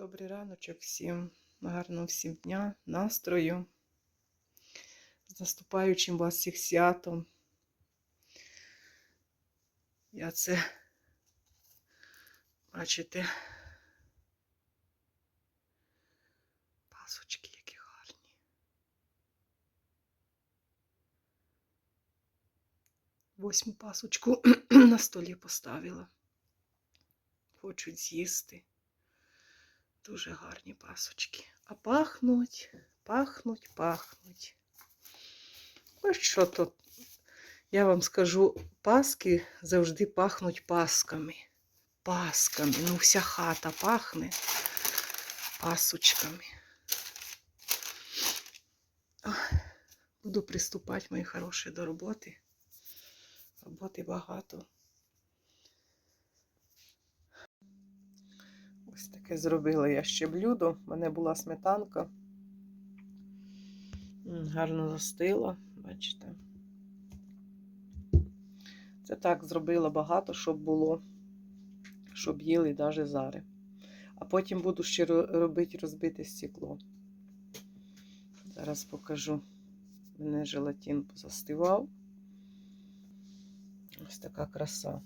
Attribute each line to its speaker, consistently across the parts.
Speaker 1: Добрий раночок всім, гарного всім дня, настрою. З наступаючим вас всіх святом. Я це, бачите, пасочки які гарні. Восьму пасочку на столі поставила. Хочуть з'їсти. Дуже гарні пасочки. А пахнуть, пахнуть, пахнуть. Ось що то, я вам скажу, паски завжди пахнуть пасками. Пасками. Ну, вся хата пахне пасочками. Буду приступати, мої хороші, до роботи. Роботи багато. Ось таке зробила я ще блюдо. У мене була сметанка. Гарно застила, бачите. Це так зробила багато, щоб було, щоб їли навіть зари. А потім буду ще робити розбите стекло. Зараз покажу. Мене желатин позастивав. Ось така краса.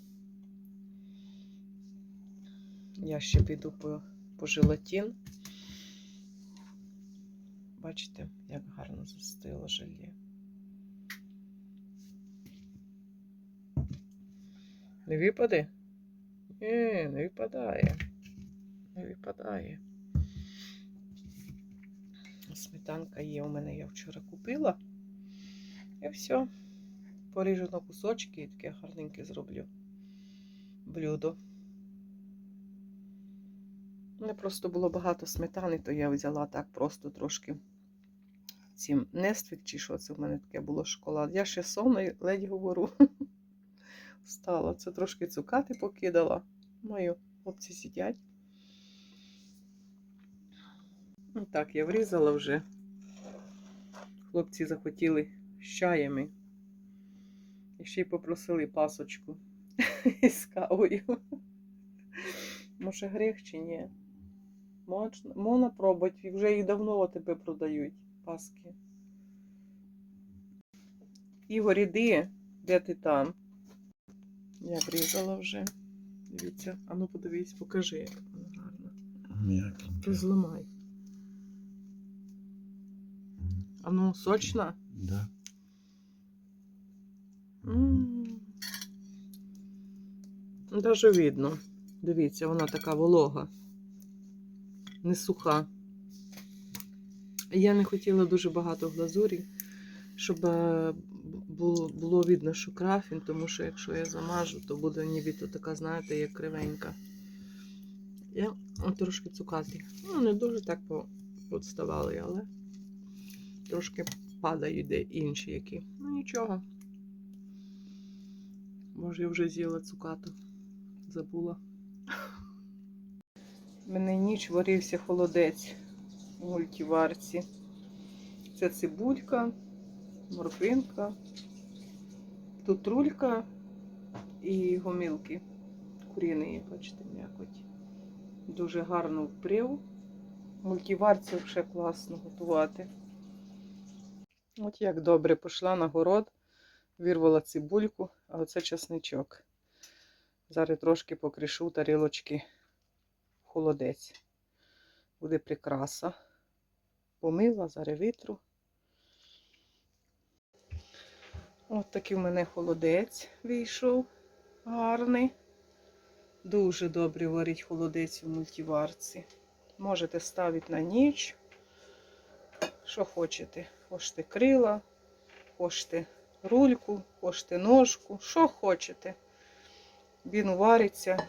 Speaker 1: Я ще піду по, по желатин. Бачите, як гарно застило желе. Не випаде? Ні, не випадає. Не випадає. Сметанка є у мене, я вчора купила. І все. Поріжу на кусочки і таке гарненьке зроблю блюдо. Мене просто було багато сметани, то я взяла так просто трошки цим нествік, чи що це в мене таке було шоколад. Я ще сонна і ледь говорю. Встала. Це трошки цукати покидала. Мою хлопці сидять. Ну Так, я врізала вже. Хлопці захотіли з чаями. І ще й попросили пасочку із кавою. Може, гріх чи ні? Можна, пробувати, вже їх давно тебе продають паски. Ігор, іди, де ти там? Я врізала вже. Дивіться, а ну подивись, покажи, як воно гарно.
Speaker 2: М'якенько.
Speaker 1: Розламай. А ну, сочна?
Speaker 2: Да.
Speaker 1: Даже видно. Дивіться, вона така волога, не суха. Я не хотіла дуже багато глазурі, щоб е, було, видно, що крафін, тому що якщо я замажу, то буде нібито така, знаєте, як кривенька. Я трошки цукати. Ну, не дуже так подставали, але трошки падають де інші які. Ну нічого. Може, я вже з'їла цукату. Забула. У мене ніч варився холодець у мультиварці. Це цибулька, морквинка, тут рулька і гомілки куріної, бачите, м'якоть. Дуже гарно впрів. В мультиварці вже класно готувати. От як добре пішла на город, вирвала цибульку, а оце чесничок. Зараз трошки покришу тарілочки холодець. Буде прикраса. Помила, зараз витру. От такий в мене холодець вийшов. Гарний. Дуже добре варить холодець у мультиварці. Можете ставити на ніч. Що хочете. Хочете крила, хочете рульку, хочете ножку, що хочете. Він вариться.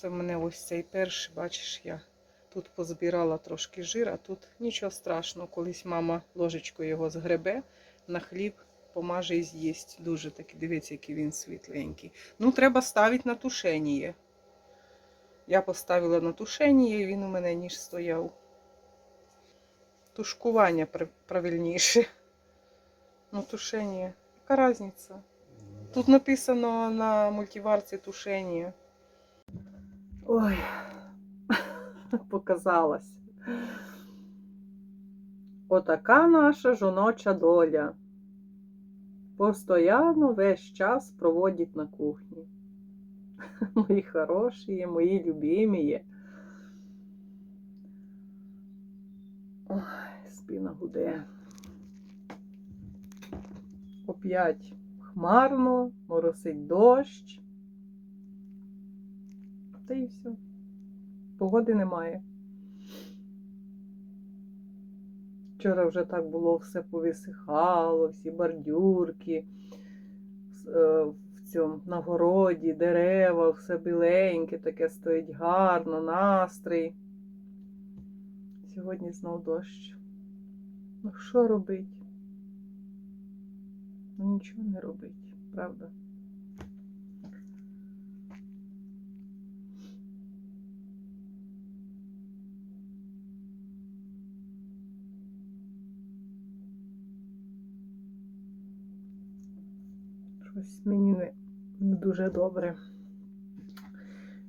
Speaker 1: Це в мене ось цей перший, бачиш, я тут позбирала трошки жир, а тут нічого страшного. Колись мама ложечкою його згребе на хліб, помаже і з'їсть. Дуже такий, дивіться, який він світленький. Ну, треба ставити на тушеніє. Я поставила на тушеніє, і він у мене ніж стояв. Тушкування правильніше. Ну, тушення. Яка різниця? Тут написано на мультиварці тушення. Ой. показалась. Отака наша жіноча доля. Постоянно весь час проводить на кухні. Мої хороші, мої любимі. Ой, спина гуде. Оп'ять хмарно, моросить дощ. Та і все. Погоди немає. Вчора вже так було, все повисихало, всі бордюрки е, в цьому на городі, дерева, все біленьке, таке стоїть гарно, настрій. Сьогодні знов дощ. Ну що робить? Ну нічого не робить, правда? Щось мені не, дуже добре.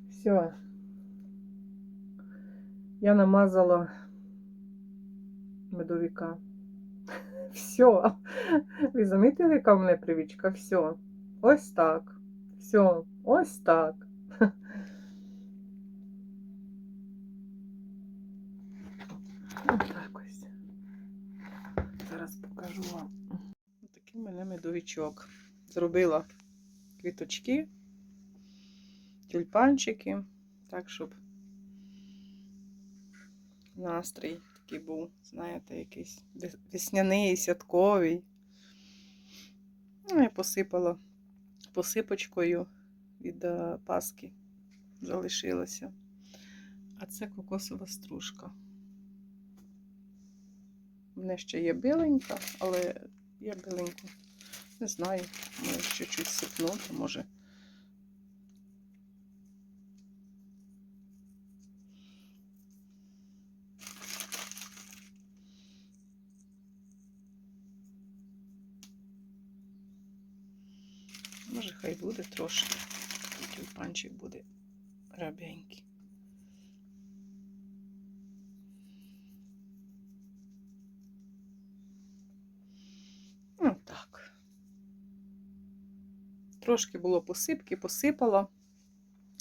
Speaker 1: Все. Я намазала медовика. Все. Ви замітили, яка в мене привічка? Все. Ось так. Все. Ось так. Ось ось. Зараз покажу вам. Такий мене медовичок. Зробила квіточки, тюльпанчики, так, щоб настрій такий був, знаєте, якийсь весняний, святковий. Ну, я посипала посипочкою від е, паски залишилося. А це кокосова стружка. У мене ще є біленька, але я біленьку не знаю, може ще чуть сипнути, може. Може, хай буде трошки. Тюльпанчик буде рабенький. Ну, так. Трошки було посипки, посипала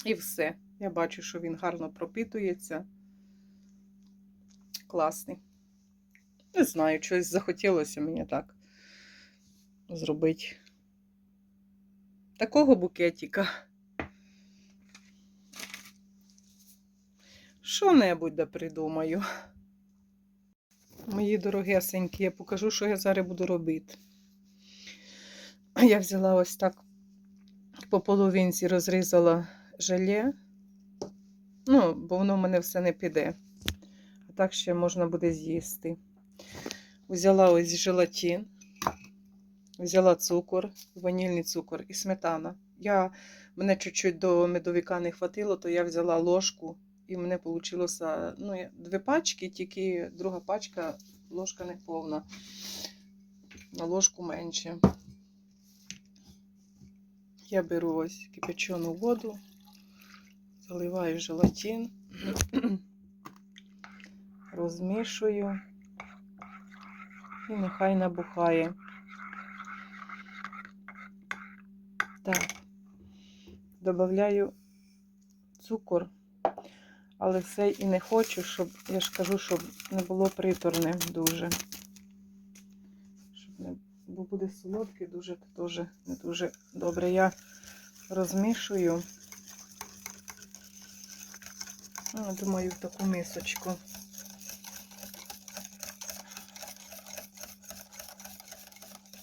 Speaker 1: і все. Я бачу, що він гарно пропитується. Класний. Не знаю, щось захотілося мені так зробити. Такого букетика. Що-небудь да придумаю. Мої дорогесенькі, я покажу, що я зараз буду робити. Я взяла ось так по половинці розрізала желе. Ну, бо воно в мене все не піде. А так ще можна буде з'їсти. Взяла ось желатин, взяла цукор, ванільний цукор і сметана. Я, мене чуть-чуть до медовика не хватило, то я взяла ложку, і мене вийшло ну, дві пачки, тільки друга пачка, ложка не повна. На ложку менше. Я беру ось кипячену воду, заливаю желатин, розмішую і нехай набухає. Так, додаю цукор, але все і не хочу, щоб, я ж кажу, щоб не було приторне дуже. Буде солодкий, дуже теж не дуже добре. Я розмішую. Ну, думаю, в таку мисочку.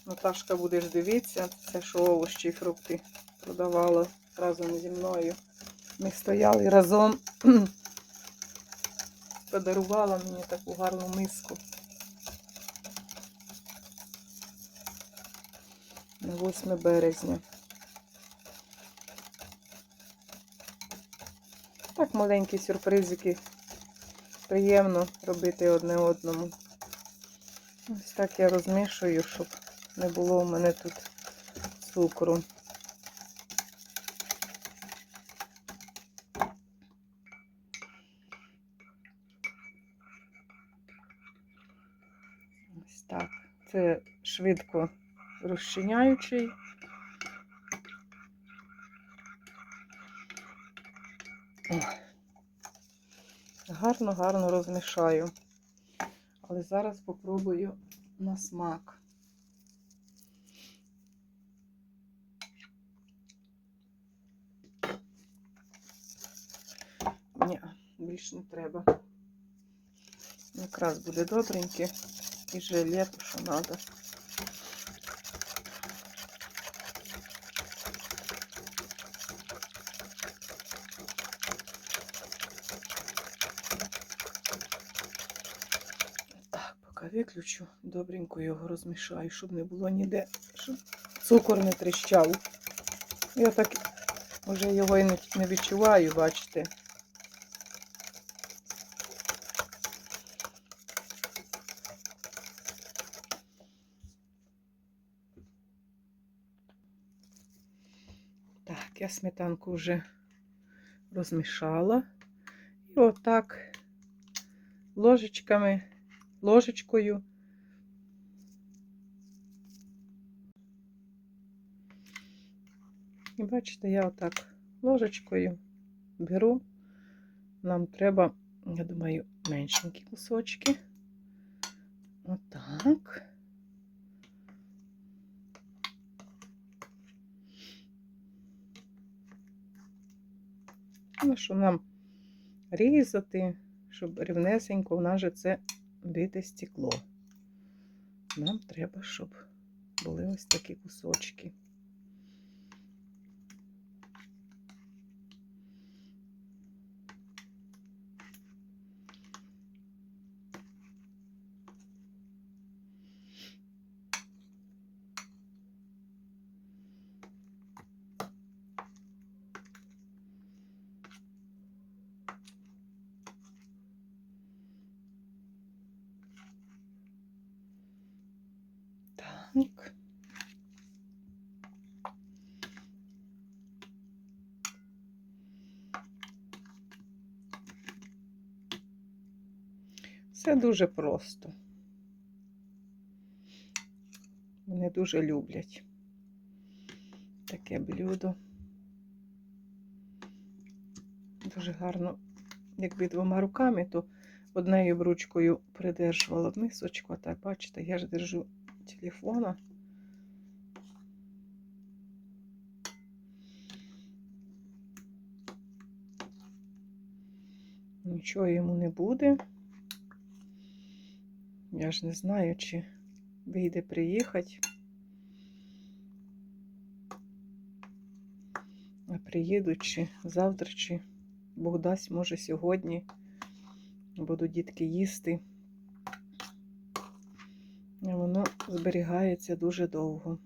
Speaker 1: Наташка будеш дивитися, це що овощі і фрукти продавала разом зі мною. Ми стояли разом. Подарувала мені таку гарну миску. на 8 березня. Так маленькі сюрпризики. Приємно робити одне одному. Ось так я розмішую, щоб не було у мене тут цукру. Ось так. Це швидко розчиняючий. Гарно, гарно розмішаю. Але зараз попробую на смак. Ні, більше не треба. Якраз буде добреньке і желе, то що треба. Так, виключу, добренько його розмішаю, щоб не було ніде, щоб цукор не тріщав. Я так вже його і не відчуваю, бачите. Так, я сметанку вже розмішала. І отак ложечками, ложечкою. І бачите, я отак ложечкою беру. Нам треба, я думаю, меншенькі кусочки. Отак. Ну, що нам різати, щоб рівнесенько у нас же це бите стекло. Нам треба, щоб були ось такі кусочки. Так. Все дуже просто. Вони дуже люблять таке блюдо. Дуже гарно, якби двома руками, то однею ручкою придержувала мисочку, а так, бачите, я ж держу телефона. Нічого йому не буде. Я ж не знаю, чи вийде приїхати. А приїдуть чи завтра, чи Бог дасть, може, сьогодні будуть дітки їсти. Воно зберігається дуже довго.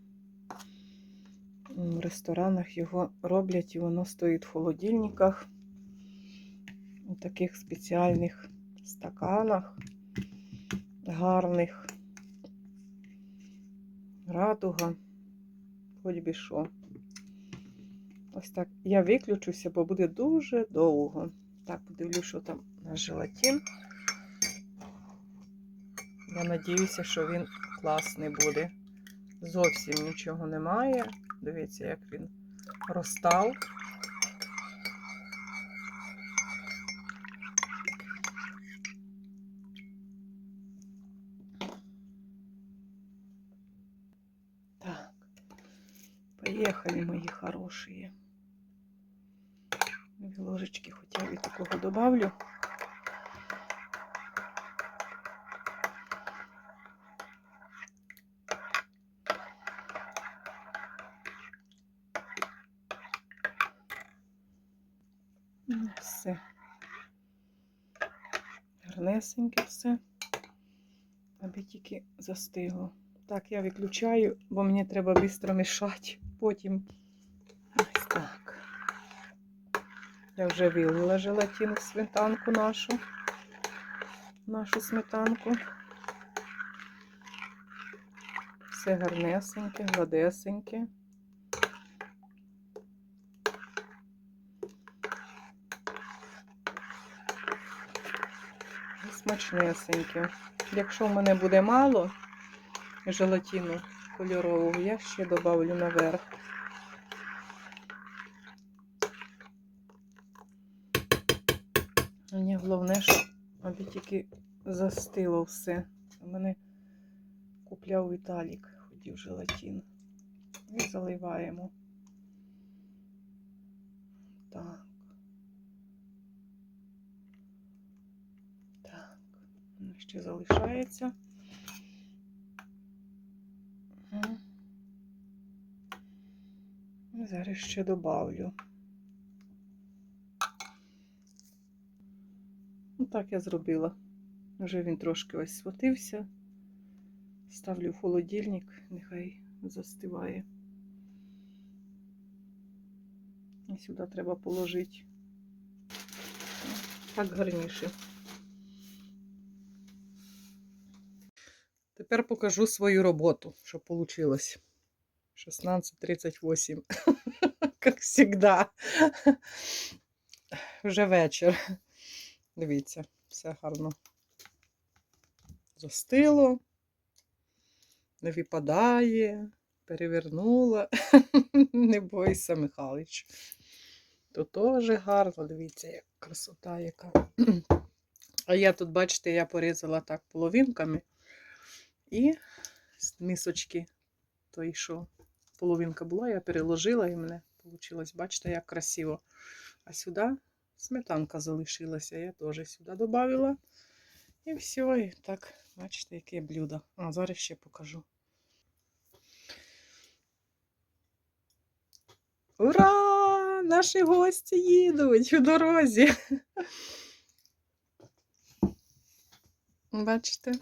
Speaker 1: В ресторанах його роблять і воно стоїть в холодильниках у таких спеціальних стаканах, гарних. Радуга, хоч би що. Ось так. Я виключуся, бо буде дуже довго. Так, подивлюсь, що там на желатин. Я надіюся, що він класний буде. Зовсім нічого немає. Дивіться, як він розстав. Так, поехали, мои хорошие. Две ложечки хотя бы такого добавлю. Ну, Все. Гарнесеньке все. Аби тільки застигло. Так, я виключаю, бо мені треба швидко мішати потім. Ось так. Я вже вилила желатин в сметанку нашу. Нашу сметанку. Все гарнесеньке, гладесеньке. Смачнесеньке. Якщо в мене буде мало, желатину кольорового. Я ще добавлю наверх. Мені головне, щоб аби тільки застило все. У мене купляв Віталік, хотів желатин. І заливаємо. Так. Так. Воно ще залишається. Зараз ще добавлю. Так я зробила. Вже він трошки ось схватився. Ставлю в холодильник, нехай застиває. І сюди треба положити. Так гарніше. Тепер покажу свою роботу, що вийшло. 16.38. Як завжди. Вже вечір. Дивіться, все гарно застило, не випадає, перевернула. Не бойся, Михайлович. То теж гарно, дивіться, як красота яка. А я тут, бачите, я порізала так половинками. І з мисочки той, що половинка була, я переложила і в мене вийшло, бачите, як красиво. А сюди сметанка залишилася, я теж сюди додавила. І все, і так, бачите, яке блюдо. А, зараз ще покажу. Ура! Наші гості їдуть у дорозі. Бачите?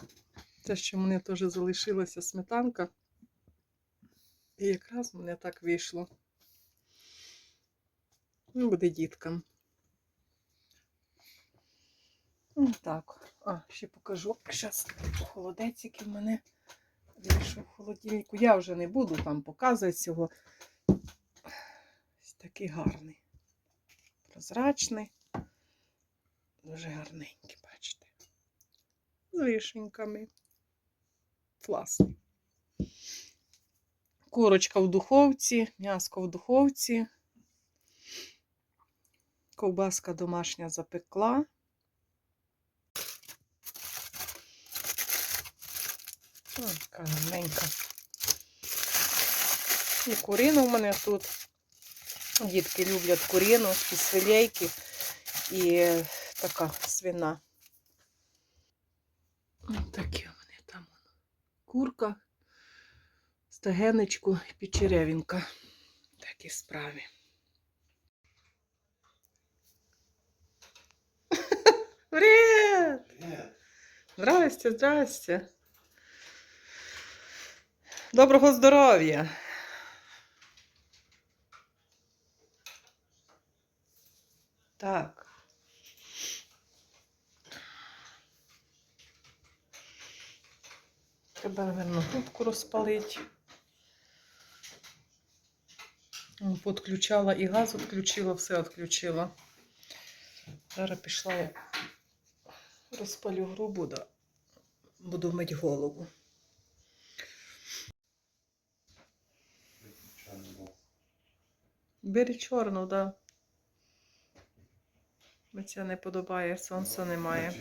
Speaker 1: Те, що мене теж залишилася сметанка. І якраз мене так вийшло. Ну, буде діткам. Ну, так. А, ще покажу. Зараз холодець, який в мене вийшов в холодильнику. Я вже не буду там показувати цього. Ось такий гарний. Прозрачний. Дуже гарненький, бачите. З вишеньками. Класний. Курочка в духовці, м'яско в духовці. Ковбаска домашня запекла. О, Яка гарненька. І курина в мене тут. Дітки люблять курину, і свилейки, і така свина. Такі у мене там курка, стегенечку і печеревінка. Такі справи. Привет. Здрасте, здрасте. Доброго здоров'я. Так. Треба, наверное, губку розпалити. Подключала і газ відключила, все відключила. Зараз пішла я розпалю грубу, да. буду мити голову. Бери чорну, да. Бо це не подобає, сонця немає.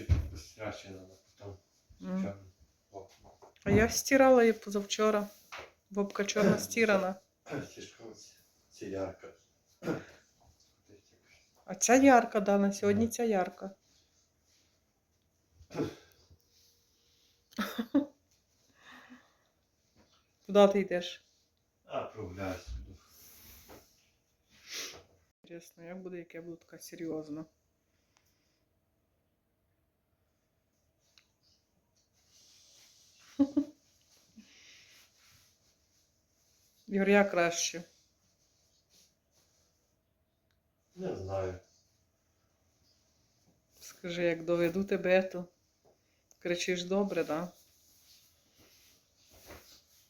Speaker 1: А я стирала її позавчора. Бобка чорна стирана. А ця ярка, да, на сьогодні ця ярка. Куди ти йдеш?
Speaker 2: А, прогуляюсь.
Speaker 1: Інтересно, як буде, як я буду така серйозна. Ігор, я краще.
Speaker 2: Не знаю.
Speaker 1: Скажи, як доведу тебе, то кричиш добре, да?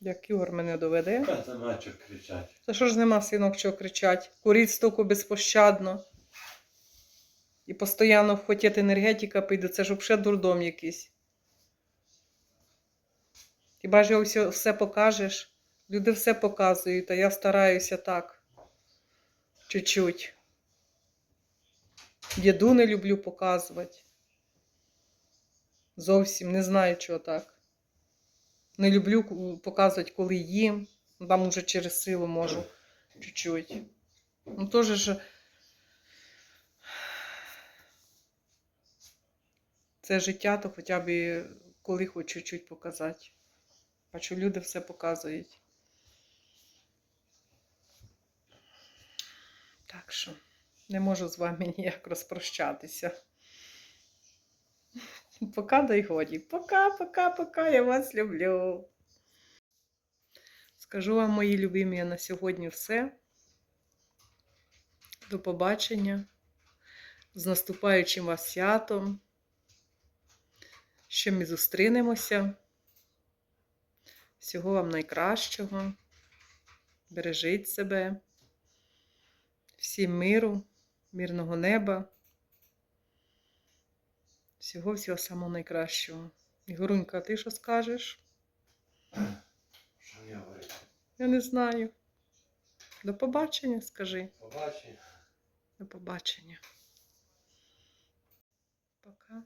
Speaker 1: Як Ігор мене доведе.
Speaker 2: Та нема чого кричати.
Speaker 1: Та що ж нема синок, що кричать? Куріть стоку безпощадно. І постійно хотіти енергетика піде, це ж взагалі дурдом якийсь. Хіба ж його все, все покажеш? Люди все показують, а я стараюся так. Чуть-чуть. Діду не люблю показувати. Зовсім не знаю, чого так. Не люблю показувати, коли їм. Там уже через силу можу чуть-чуть. Ну, теж ж. Це життя, то хоча б коли хоч чуть-чуть показати. Бачу, люди все показують. Так що не можу з вами ніяк розпрощатися. Пока да й годі. Пока, пока, пока, я вас люблю. Скажу вам, мої любимі, на сьогодні все. До побачення. З наступаючим вас святом. Ще ми зустрінемося. Всього вам найкращого. Бережіть себе. Всім миру, мирного неба. Всього всього самого найкращого. Ігорунька, ти що скажеш?
Speaker 2: Що мені говорити?
Speaker 1: Я не знаю. До побачення, скажи.
Speaker 2: Побачення.
Speaker 1: До побачення. Пока.